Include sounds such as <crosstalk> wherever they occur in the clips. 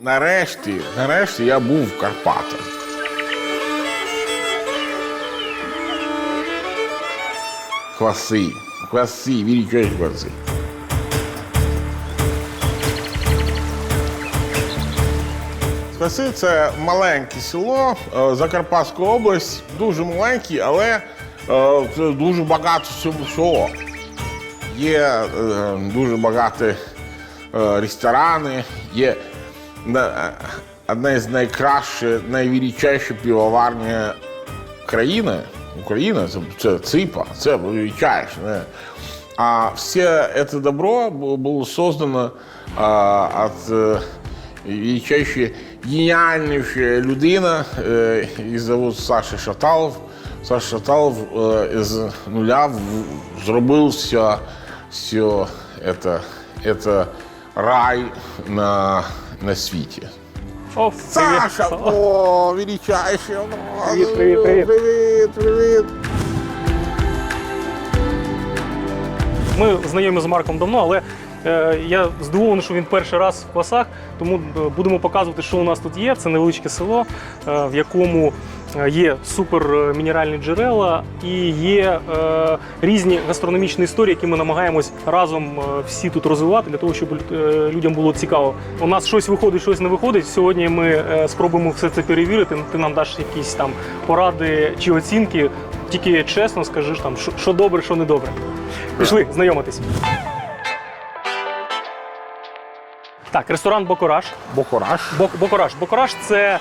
Нарешті, нарешті я був в Карпатах. Кваси, кваси, величайші кваси. Кваси це маленьке село, е, Закарпатська область, дуже маленьке, але е, це дуже багато всього-. Є е, дуже багато ресторани, є одна з найкращих, найвеличайших півоварні країни. Україна це, це ЦИПа, це величайше. Не? А все это добро бу- было создано а, от е, величайшей, геніальнейшая людина, е, її зовут Саша Шаталов. Саша Шаталов е, з нуля в- зробив все, все это, это рай на, на світі. О, Саша! О, величайший! Привіт, привіт, привіт. Привіт, привіт! Ми знайомі з Марком давно, але е, я здивований, що він перший раз в квасах, тому е, будемо показувати, що у нас тут є. Це невеличке село, е, в якому є супер е, джерела і є е, різні гастрономічні історії, які ми намагаємось разом е, всі тут розвивати для того, щоб е, людям було цікаво. У нас щось виходить, щось не виходить. Сьогодні ми е, спробуємо все це перевірити. Ти нам даш якісь там поради чи оцінки. Тільки чесно скажеш там, що, добре, що не добре. Пішли знайомитись. Так, ресторан Бокораж. Бокораш. Бок, Бокораж. Бокораж це е,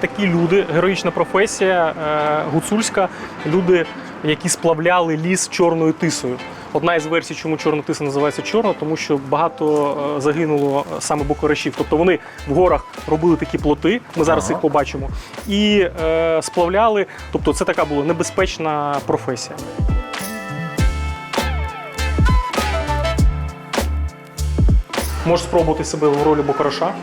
такі люди, героїчна професія, е, гуцульська, люди, які сплавляли ліс чорною тисою. Одна із версій, чому чорна тиса називається чорна, тому що багато е, загинуло е, саме бокорашів. Тобто вони в горах робили такі плоти, ми зараз Ага. їх побачимо, і е, сплавляли. Тобто це така була небезпечна професія. Можеш спробувати себе в ролі бокораша.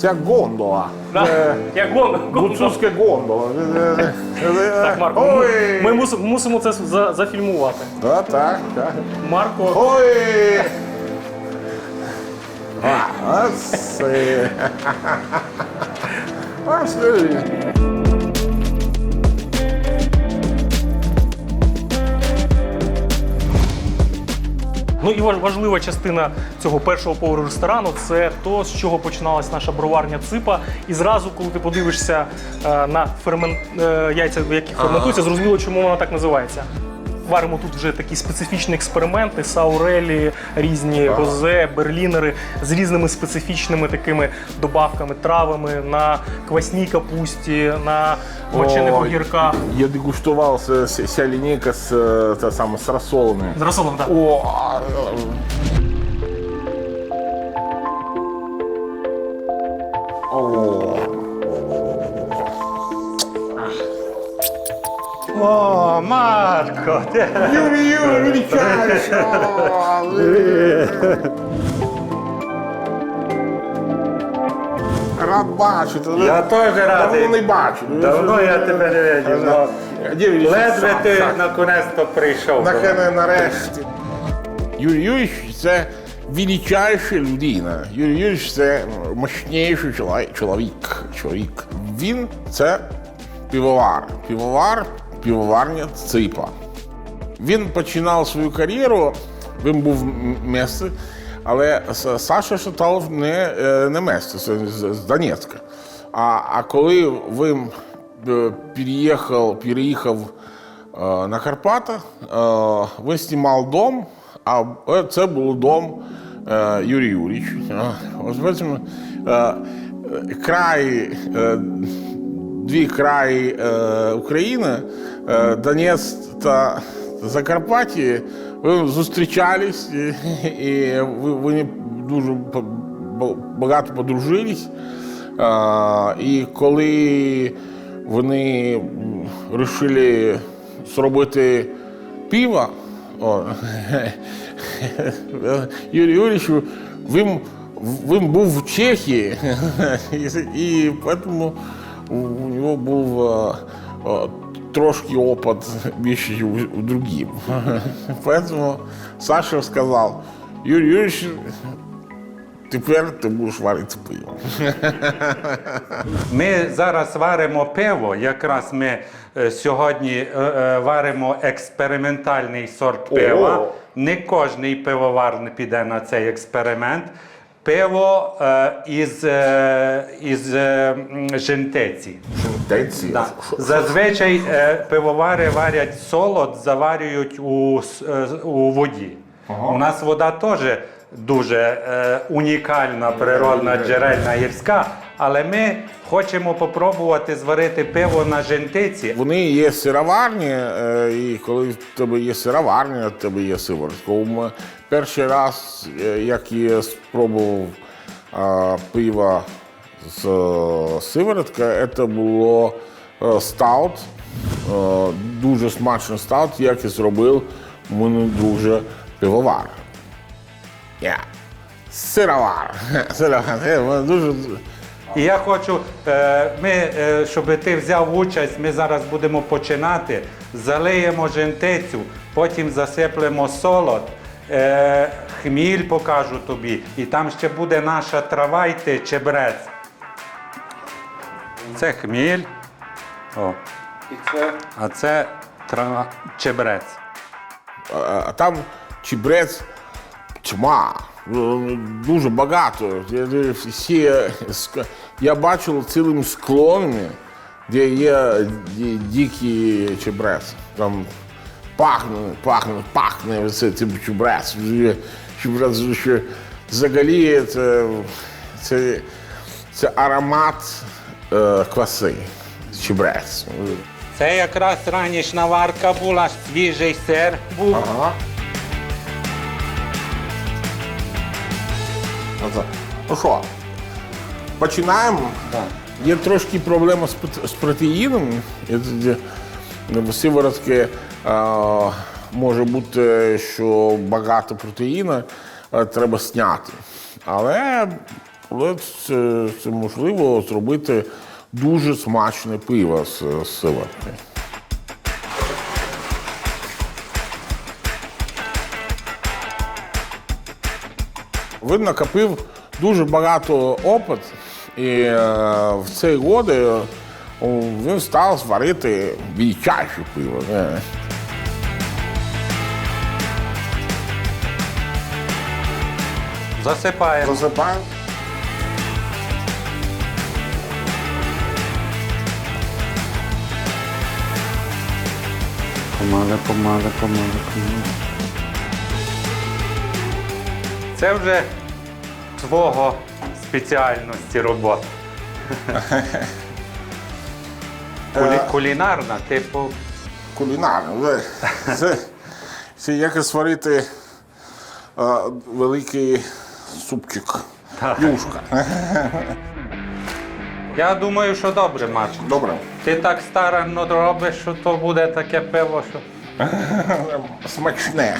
Це гондола. Да? Це Як гон, гон- Гуцульська гондола. Так, Марко, Ой! ми мусимо, мусимо це за, зафільмувати. Да, так, так. Марко, Ой! А, оце. А, смотри. <laughs> ну і важ- важлива частина цього першого поверху ресторану це то, з чого починалась наша броварня ципа. І зразу, коли ти подивишся е, на фермен... е, яйця, які ферментуються, зрозуміло, чому вона так називається. Варимо тут вже такі специфічні експерименти, саурелі, різні гозе, берлінери з різними специфічними такими добавками, травами на квасній капусті, на мочених огірках. Я дегустував ця, лінійка з, та саме, з розсолами. З розсолом, так. О, о. О, Марко! Юрій! О, Рад бачити. Я теж радий. Давно не бачу. Давно я тебе не видів. но Ледве ти наконець-то прийшов. Нарешті. Юрій Юрійович це величайша людина. Юрій Юрійович це мощніший чоловік. чоловік. чоловік. Він це півовар. Півовар, півоварня Ципа. Він починав свою кар'єру, він був місце, але Саша Шаталов не, е, не місце, це з Донецька. А, а коли він е, переїхав, переїхав е, на Карпати, е, він знімав дом, а це був дом Юрій Юрійович. Край, дві краї е, України, е, Донець та Закарпаття, ви зустрічались і, і вони дуже багато подружились. Е, і коли вони вирішили зробити пиво, о, Юрій Юрійович, він, він був в Чехії, і тому у у нього був е, е, трошки опыт <laughs> більше у, у другим. <laughs> Поэтому Саша сказав, Юрій Юрійович, тепер ти будеш варити пиво. Ми зараз варимо пиво. Якраз ми е, сьогодні е, е, варимо експериментальний сорт пива. О! Не кожний пивовар не піде на цей експеримент. Пиво е, із, е, із е, жентеці. Жентеці. Да. Зазвичай е, пивовари варять солод, заварюють у, с- е, у воді. У нас вода теж дуже е, унікальна, природна, джерельна, гірська, але ми хочемо попробувати зварити пиво на жентиці. Вони є сироварні, е, і коли в тебе є сироварня, в тебе є сиворотка. Перший раз, е, як я спробував пиво з е, сиворотка, це було стаут. Дуже смачний стаут, як і зробив мене друже пивовар. Я. Сировар. <laughs> Сировар. Дуже І я хочу, е, ми, е, щоб ти взяв участь, ми зараз будемо починати. Залиємо жентицю, потім засиплемо солод, е, хміль покажу тобі. І там ще буде наша трава йти, чебрець. Це хміль. О. А це трава, чебрець. А а там чебрець тьма. Ну, Дуже багато. Всі, е, я бачив цілими склонами, де є дикий чебрець. Там пахне, пахне, пахне це чебрець. Вже- ще взагалі це, це, це аромат е, кваси. Чебрець. Це якраз ранішня варка була, свіжий сир був. Ага. Оце. Ну що, починаємо? Є трошки проблема з, з протеїном. В сиворотки а, може бути, що багато протеїну а, треба зняти. Але, але це, це можливо зробити дуже смачне пиво з, з сиворотки. Він накопив дуже багато опит, і е, в цей годи е, він став сварити величайше пиво. Не? Засипаємо. Засипаємо. Помали, помали, помали, помали. Це вже твого спеціальності робота. <laughs> Кулі, кулінарна, типу. Кулінарно. Це, це, як сварити е, великий супчик. Юшка. Я думаю, що добре, Марко. Добре. Ти так старанно робиш, що то буде таке пиво, що. <laughs> Смачне.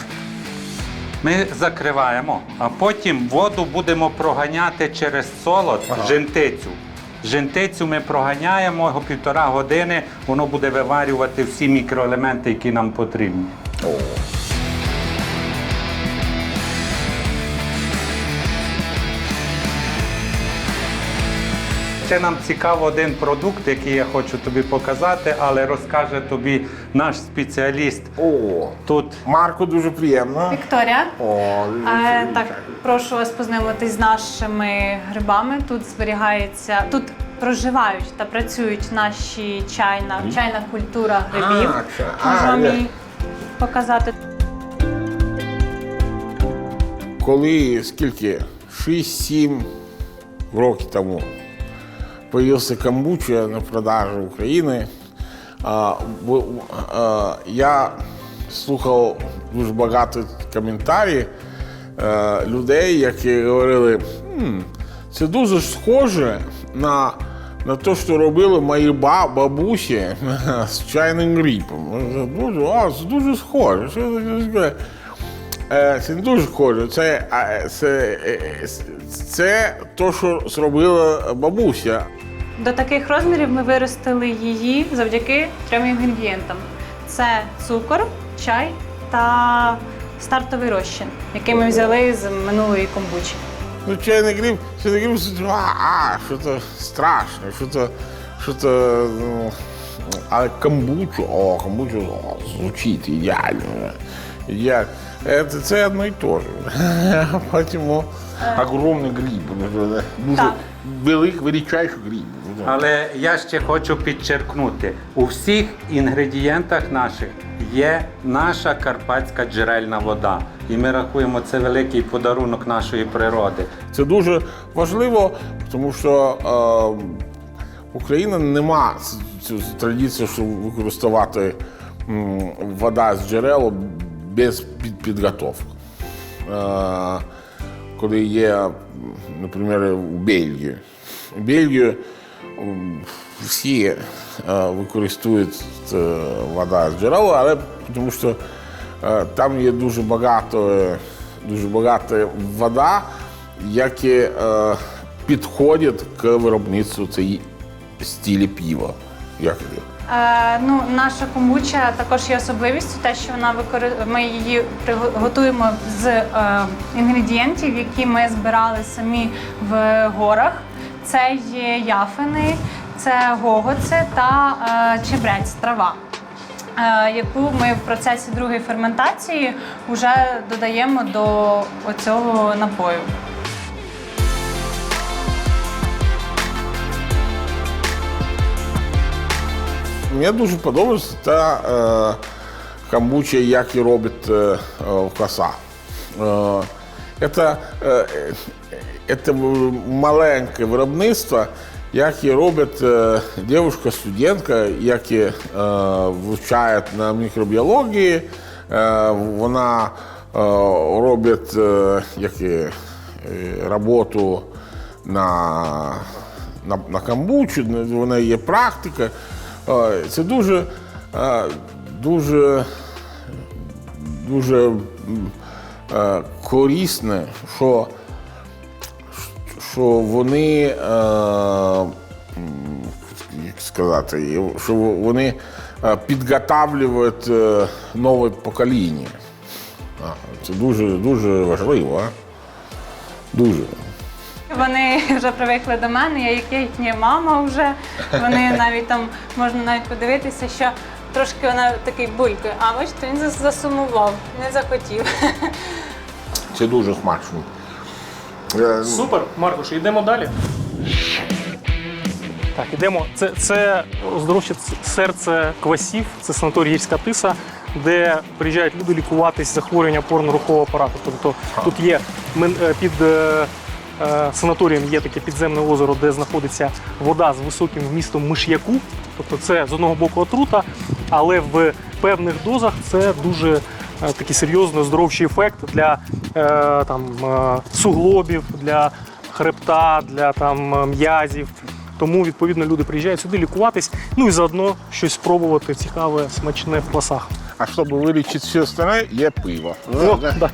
Ми закриваємо, а потім воду будемо проганяти через солод жентицю. Жентицю ми проганяємо його півтора години, воно буде виварювати всі мікроелементи, які нам потрібні. Ще нам цікаво один продукт, який я хочу тобі показати, але розкаже тобі наш спеціаліст. О. Тут Марко дуже приємно. Вікторія. О, Е, так, прошу вас познайомитись з нашими грибами. Тут зберігається, тут проживають та працюють наші чайна, чайна культура грибів. А, Можу вам її показати. коли скільки 6-7 років тому появився камбуча на продажу а, я слухав дуже багато коментарів е, людей, які говорили, «М, це дуже схоже на, на те, що робили мої бабусі <laughs> з чайним грипом. Дуже, а, це дуже схоже. Що Це не дуже схоже. Це, а, це, е, це те, що зробила бабуся. До таких розмірів ми виростили її завдяки трьом інгредієнтам: це цукор, чай та стартовий розчин, який ми взяли з минулої комбучі. Ну, чайний гриб, чайний гриб, а, а, що це страшно, що це, що це, ну, а камбучу, о, камбучу, о, звучить ідеально. Ідеально. Це, це одно і те ж. Поэтому огромний гриб, дуже велик, величайший гриб. Але я ще хочу підчеркнути: у всіх інгредієнтах наших є наша карпатська джерельна вода. І ми рахуємо це великий подарунок нашої природи. Це дуже важливо, тому що е, Україна не має цю традицію, щоб використовувати вода з джерел без під, підготовки. Коли є, наприклад, у Бельгії. У Бельгії всі е, використовують е, вода з джерел, але тому що е, там є дуже багато, дуже багато вода, які е, підходять к виробництву цієї стилі пива. Як ну, наша комбуча також є особливістю, те, що вона викори... ми її готуємо з е, інгредієнтів, які ми збирали самі в горах. Це є яфини, це гогоци та е, чебрець, трава. е, Яку ми в процесі другої ферментації вже додаємо до оцього напою. Мені дуже подобається та е, камбуча, як і робить е, е, коса. Е, це, е, е, це маленьке виробництво, яке робить е, дівчинка-студентка, яка е, вивчає на мікробіології. Е, вона е, робить е, як, і, е, роботу на, на, на камбучу, вона є практика. Це дуже, дуже, дуже корисне, що, що вони, як сказати, що вони підготавлюють е, нове покоління. Це дуже, дуже важливо. Дуже. Вони вже привикли до мене, я як їхня мама вже. Вони навіть там можна навіть подивитися, що трошки вона такий булькає. А бачите, він засумував, не захотів. Це дуже смачно. Е, Супер, Маркуш, йдемо далі. Так, ідемо. Це, це оздоровче серце квасів, це санаторій гірська тиса, де приїжджають люди лікуватись захворювання опорно-рухового апарату. Тобто тут є мен- е, під е, санаторієм є таке підземне озеро, де знаходиться вода з високим вмістом миш'яку. Тобто це з одного боку отрута, але в певних дозах це дуже е, такий серйозний оздоровчий ефект для е, там, е, суглобів, для хребта, для там, е, м'язів. Тому, відповідно, люди приїжджають сюди лікуватись, ну і заодно щось спробувати цікаве, смачне в квасах. А щоб вилічити все остальне, є пиво. О, да.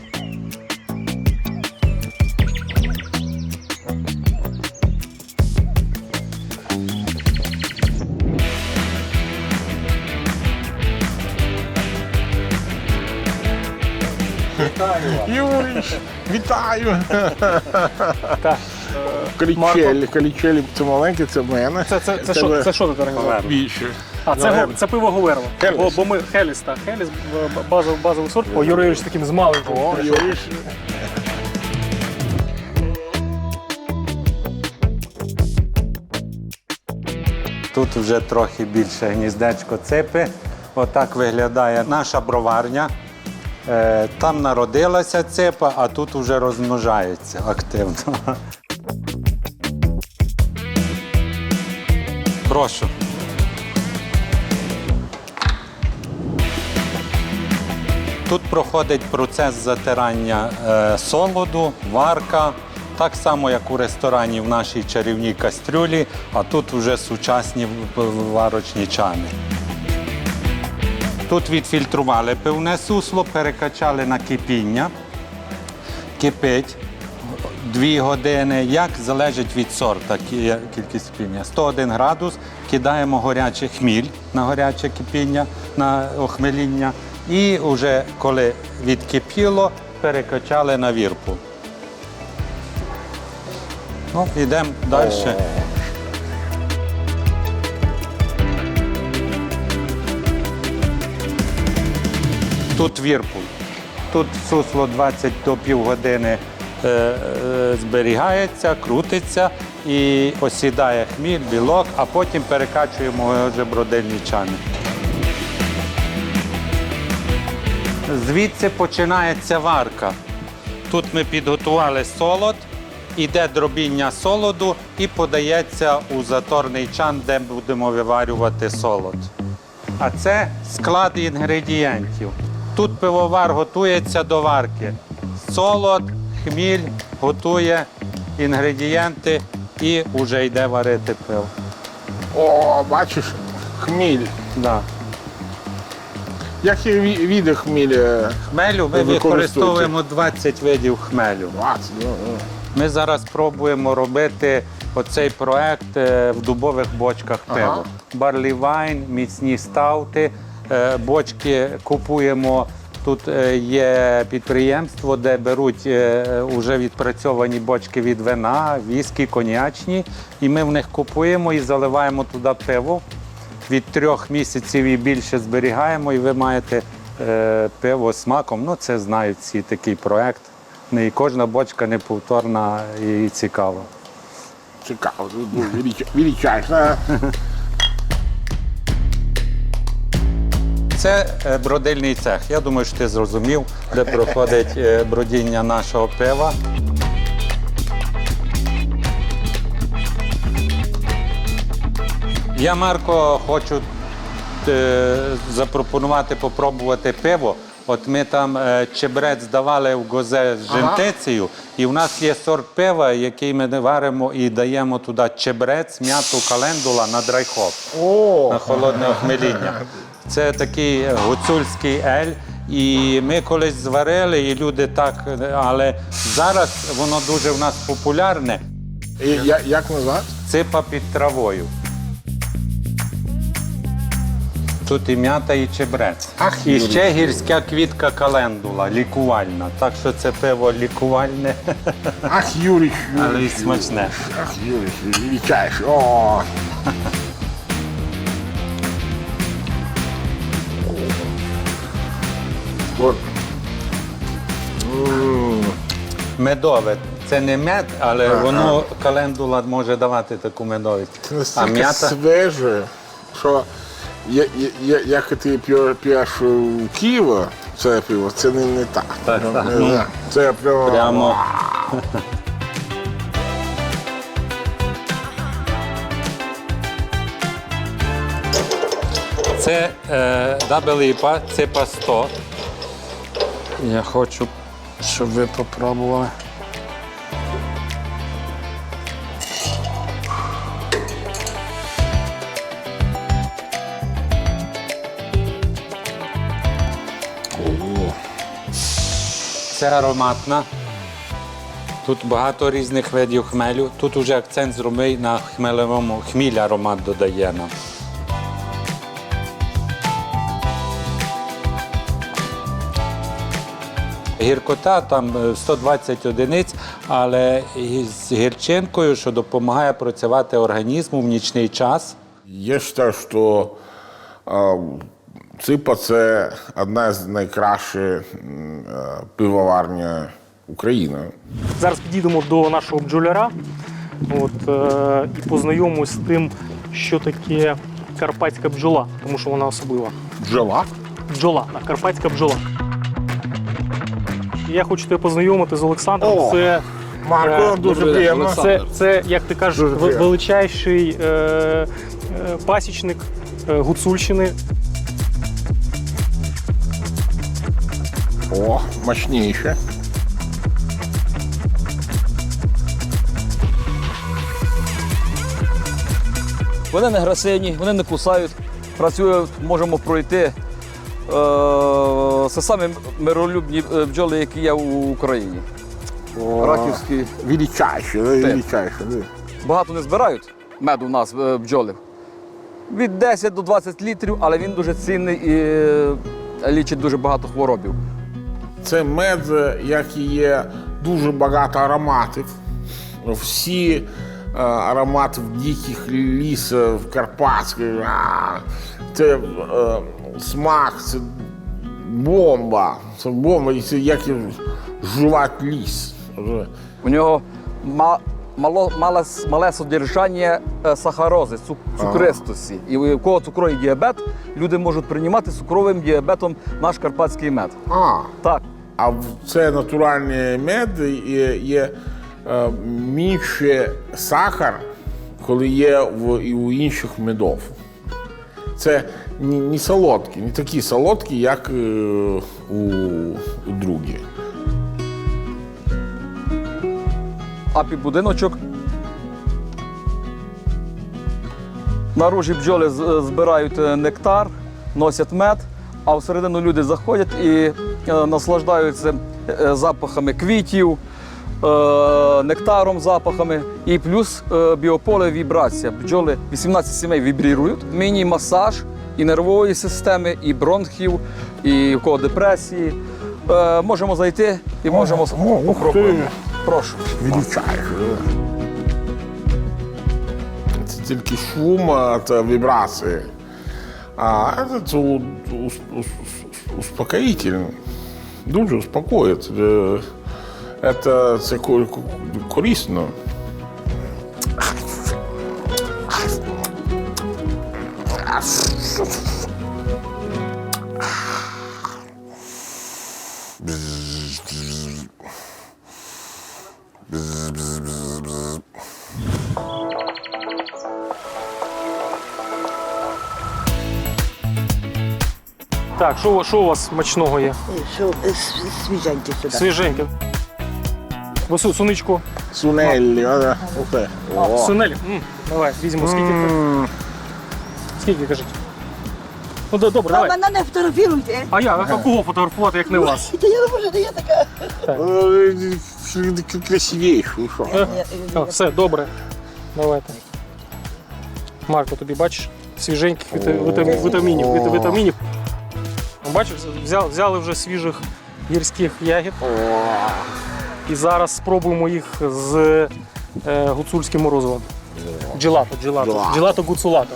Юрій, вітаю! Так. Калічелі, калічелі це маленьке, це в мене. Це, це, це, що, це що тут організував? Більше. А, це, го- це пиво Говерла. Хеліс. Бо, бо ми Хеліс, так. Хеліс, б- б- базовий, базовий сорт. О, Юрій Юрійович таким з маленьким. О, Юрій. Тут вже трохи більше гніздечко ципи. Отак виглядає наша броварня. Е, Там народилася ципа, а тут вже розмножається активно. Прошу. Тут проходить процес затирання е, солоду, варка, так само, як у ресторані в нашій чарівній кастрюлі, а тут вже сучасні варочні чани. Тут відфільтрували пивне сусло, перекачали на кипіння, кипить дві години. Як залежить від сорта кількість кипіння. 101 градус, кидаємо гарячий хміль на гаряче кипіння, на охмеління. І вже коли відкипіло, перекачали на вірпу. Ну, йдемо далі. Тут вірпуль. Тут сусло 20 до півгодини е, е, зберігається, крутиться і осідає хміль, білок, а потім перекачуємо вже бродильні чани. Звідси починається варка. Тут ми підготували солод, іде дробіння солоду і подається у заторний чан, де будемо виварювати солод. А це склад інгредієнтів. Тут пивовар готується до варки. Солод, хміль готує інгредієнти і вже йде варити пиво. О, бачиш, хміль. Да. Які ві- види хміля? Хмелю ми Ви використовуємо 20 видів хмелю. 20, ну, ну. Ми зараз пробуємо робити оцей проект е, в дубових бочках Ага. пиво. Барлі вайн, міцні стаути, е, бочки купуємо. Тут е, є підприємство, де беруть вже відпрацьовані бочки від вина, віскі, коньячні, і ми в них купуємо і заливаємо туди пиво. Від трьох місяців і більше зберігаємо, і ви маєте е, пиво з смаком. Ну, це знають всі такий проект. Ну, І кожна бочка неповторна і цікава. Цікаво, ну, <laughs> Це е, бродильний цех. Я думаю, що ти зрозумів, де проходить е, бродіння нашого пива. Я, Марко, хочу е, запропонувати попробувати пиво. От ми там чебрець давали в гозе з жентицею, і в нас є сорт пива, який ми варимо і даємо туди чебрець, м'яту, календула на драйхоп на холодне охмеління. Це такий гуцульський ель. І ми колись зварили, і люди так, але зараз воно дуже в нас популярне. і я- як назад? Ципа під травою. Тут і м'ята, і чебрець. Ах, і ще гірська квітка календула, лікувальна. Так що це пиво лікувальне, Ах, Юрій, але й смачне. Ах, Юрій, величайше. От. М, Медове. Це не мед, але воно календула може давати таку медовість. Це А м'ята свеже, що я, я, я, як ти п'є- п'єш у Києва, це пиво, це не, не так. Так, так. Не, не, Це прямо. прямо. Це е, дабеліпа, це пасто. Я хочу, щоб ви попробували. Це ароматна. Тут багато різних видів хмелю. Тут уже акцент зробив на хмелевому хміль аромат додає нам. Гіркота там е, 120 одиниць, але з гірчинкою, що допомагає працювати організму в нічний час. Я вважаю, що а, ципа це одна з найкращих е, пивоварня України. Зараз підійдемо до нашого бджоляра от, е, і познайомимось з тим, що таке карпатська бджола, тому що вона особлива. Бджола? Бджола, так, карпатська бджола. Я хочу тебе познайомити з Олександром. О, Це, Марко, Е, дуже приємно. це, це, як ти кажеш, Дуже величайший е, е, пасічник е, Гуцульщини. О, мощніше. Вони не агресивні, вони не кусають, працюють, можемо пройти. Е, Це самі миролюбні е, бджоли, які є в Україні. Раківські. Величайше. да. Багато не збирають меду у нас е, бджоли. Від 10 до 20 літрів, але він дуже цінний і лічить дуже багато хворобів. Це мед, як і є дуже багато ароматів. всі аромати диких лісів, карпатських. а, Це смак, це бомба. Це бомба, і це як жувати ліс. У нього ма- мало, мале, мале содержання е, сахарози, цу- цукристості. І у кого цукровий діабет, люди можуть приймати цукровим діабетом наш карпатський мед. А, Так. а це натуральний мед є, є е, менше сахар, коли є в, і у інших медов. Це не, не солодкі, не такі солодкі, як е, у, у другі. А під будиночок. Наружі бджоли збирають е, нектар, носять мед, а всередину люди заходять і е, наслаждаються е, запахами квітів, е, нектаром, запахами. І плюс е, біополе вібрація. Бджоли 18 сімей вібрірують. Міні-масаж і нервової системи, і бронхів, і у кого депресії. Е, можемо зайти і можемо попробувати. Прошу. Це тільки шум та вібрації. А це, успокоїтельно. Дуже успокоїть. Е, Це, це ко- ко- корисно. Так, що, у- що у вас смачного є? Що е, с- свіженьке сюди. Свіженьке. Ви су- суничку. Сунелі. а, ух ти. О. Сунелі. М, Давай, візьмемо. Скільки це? Скільки кажіть? Ну, да- добре, А давай. мене не фотографіруйте. А я, а кого фотографувати, як не вас? Та я не можу, та я така. Е, Красивіше. що? Е? О, все, добре. Давайте. Марко, тобі бачиш? Свіженьких віта- вітамі- вітамінів. віта- вітамінів. Бачиш, взяли вже свіжих гірських ягід. І зараз спробуємо їх з е, гуцульським морозивом. Джелато, джелато. Джелато. Гуцулато.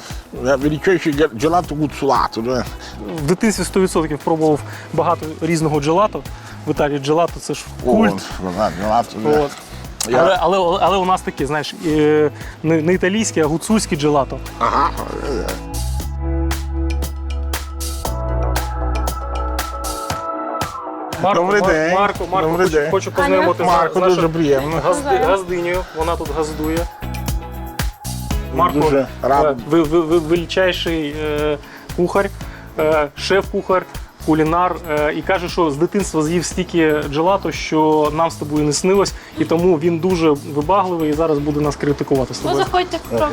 Величайший джелато гуцулато. В дитинстві 100% пробував багато різного джелато. В Італії джелато це ж культ. От. Я- Але, але, але у нас таке, знаєш, е, не, не італійське, а гуцульське джелато. Ага. Марко, Добрий Мар- день. Марко, Марко, Добрий хочу, день. хочу познайомити Марко, дуже приємно. газди, газдинею. Вона тут газдує. Марко, Дуже радий. е, ви, ви, ви величайший е, кухар, е, шеф-кухар, кулінар. Е, і каже, що з дитинства з'їв стільки джелато, що нам з тобою не снилось. І тому він дуже вибагливий і зараз буде нас критикувати з Ну, тобою. заходьте прошу.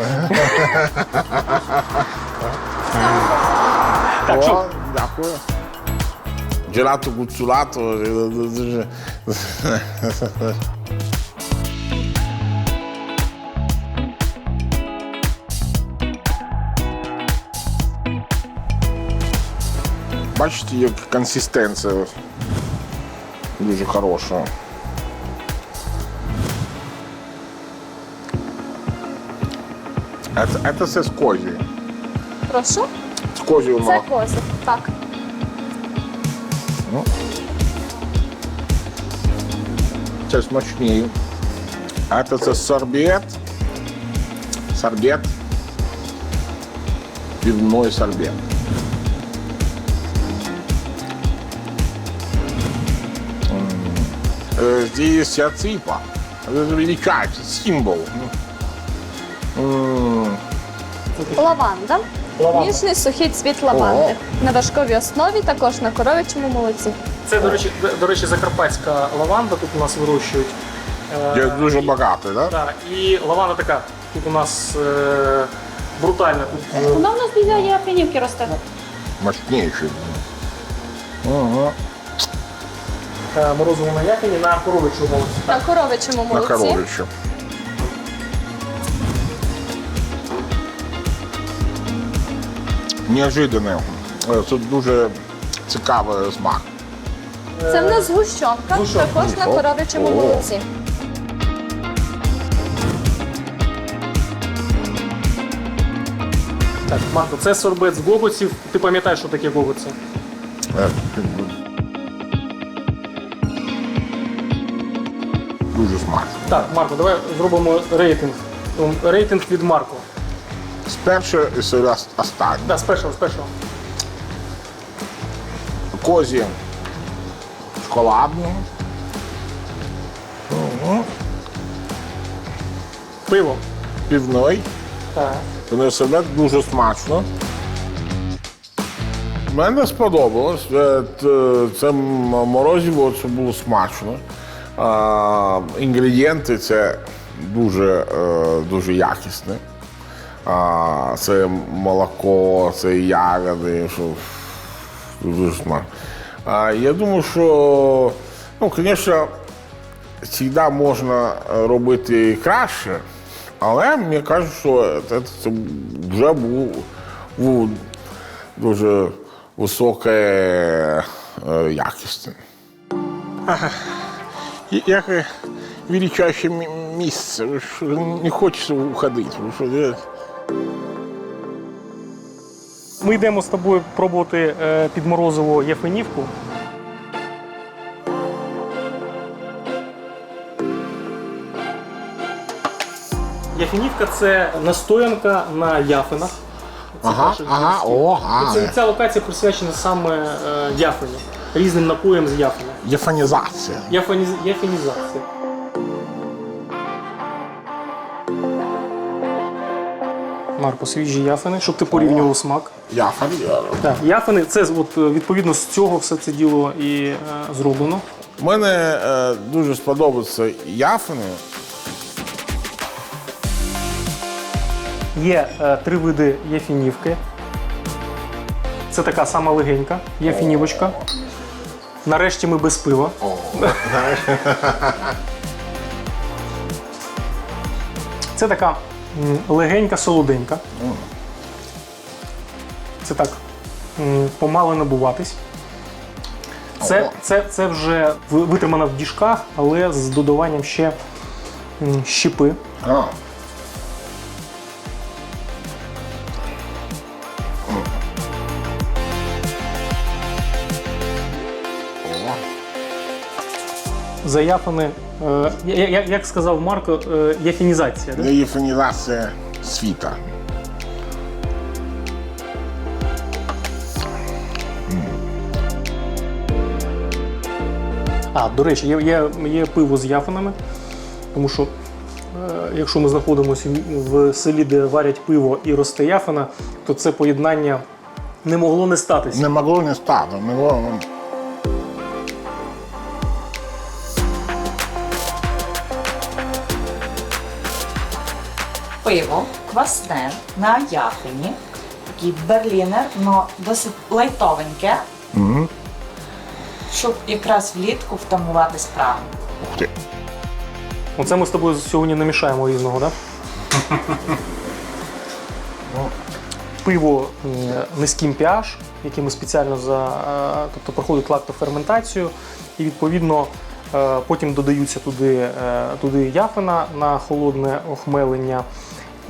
Так, що, О, дякую. Джелато гуцулато. е, дуже- Бачите, як консистенція дуже хороша. Це, це все з козі. Прошу, З козі це козик. Так. Це смачніше. А це, це сорбет. Сорбет. Пивной сорбет. Э, Здесь аципа. Это величайший символ. Лаванда. Ніжний сухий цвіт лаванди. На важковій основі, також на коров'ячому молоці. це, до речі, до, до речі, закарпатська лаванда тут у нас вирощують. Е, Я дуже багатий, да? Так, і лаванда така. Тут у нас е, брутальна. Тут е, Вона в нас біля Єфремівки росте. Мощнейший. Ага. е, морозиво на якині на коровичу молоці. На коров'ячому На молоці. неожиданне. Це дуже цікавий смак. Це в нас гущовка, також на коров'ячому молоці. Так, Марко, це сорбет з гогоців. Ти пам'ятаєш, що таке гогоці? Е, дуже смачно. Так, Марко, давай зробимо рейтинг. Ем, рейтинг від Марко. Спершу і все останнє. Да, з першого, з першого. Козі шоколадну. Пиво. півной. Так. Вони себе дуже смачно. Мене сподобалось. Е, Це морозиво, це було смачно. А, інгредієнти це дуже, е, дуже якісне. А, це молоко, це ягоди, що. А, я думаю, що, ну, звісно, завжди можна робити краще, але мені кажуть, що це, це вже був, дуже високе е, якісне. Яке величайше місце, що, не хочеться уходити. Ми йдемо з тобою пробувати е, під морозиво єфенівку. Яфенівка це настоянка на яфинах. Це Ага, ага, стіл. о, І ага. ця локація присвячена саме е, яфині, різним напоям з яфина. Єфанізація. Яфані... Яфінізація. Марко, свіжі яфини, щоб ти порівнював смак. Яфан. Так, яфини, це от, відповідно з цього все це діло і е, зроблено. Мене е, дуже сподобаються яфини. Є е, три види яфінівки. Це така сама легенька, яфінівочка. Нарешті ми без пива. Це така легенька, солоденька. Це так помало набуватись. Це, це, це вже ви- витримано в діжках, але з додаванням ще м, Заяфани, е, я- я- як сказав Марко, е, яфінізація. Да? Це єфанізація світа. А, до речі, є, є, є пиво з яфинами, тому що е, якщо ми знаходимося в селі, де варять пиво і росте яфина, то це поєднання не могло не статися. Не могло не стати. Не могло. Пиво квасне на яхині. Такий берлінер, але досить лайтовеньке. Щоб якраз влітку втамувати справу. Ух ти. Оце ми з тобою сьогодні намішаємо різного, так? Пиво е, низьким pH, яке ми спеціально за, е, тобто проходить лактоферментацію, і відповідно е, потім додаються туди, е, туди яфина на холодне охмелення,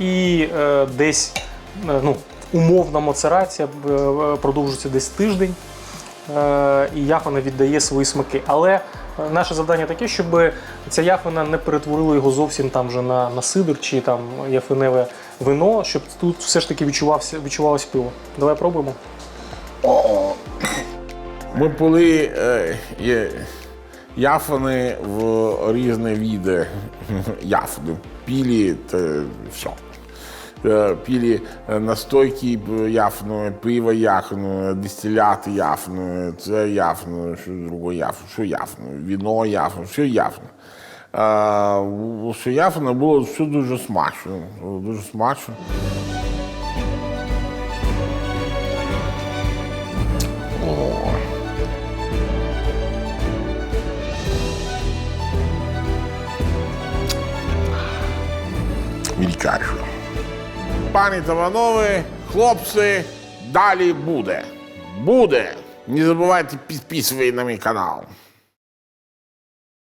і е, десь е, ну, умовна мацерація е, продовжується десь тиждень. І яфина віддає свої смаки. Але наше завдання таке, щоб ця яфина не перетворила його зовсім там вже на, на сидр чи там яфиневе вино, щоб тут все ж таки відчувався, відчувалось пиво. Давай пробуємо. Ми пили е, є, яфани в різні види <laughs> яфни. Пили та все. Е, Пили е, настойки яфну, пиво яфну, дистиляти яфну, це яфну, що друге яфну, що яфну, віно яфну, все яфну. А, що яфно було все дуже смачно. Дуже смачно. Величайше. Пані та панове, хлопці, далі буде. Буде. Не забувайте підписувати на мій канал.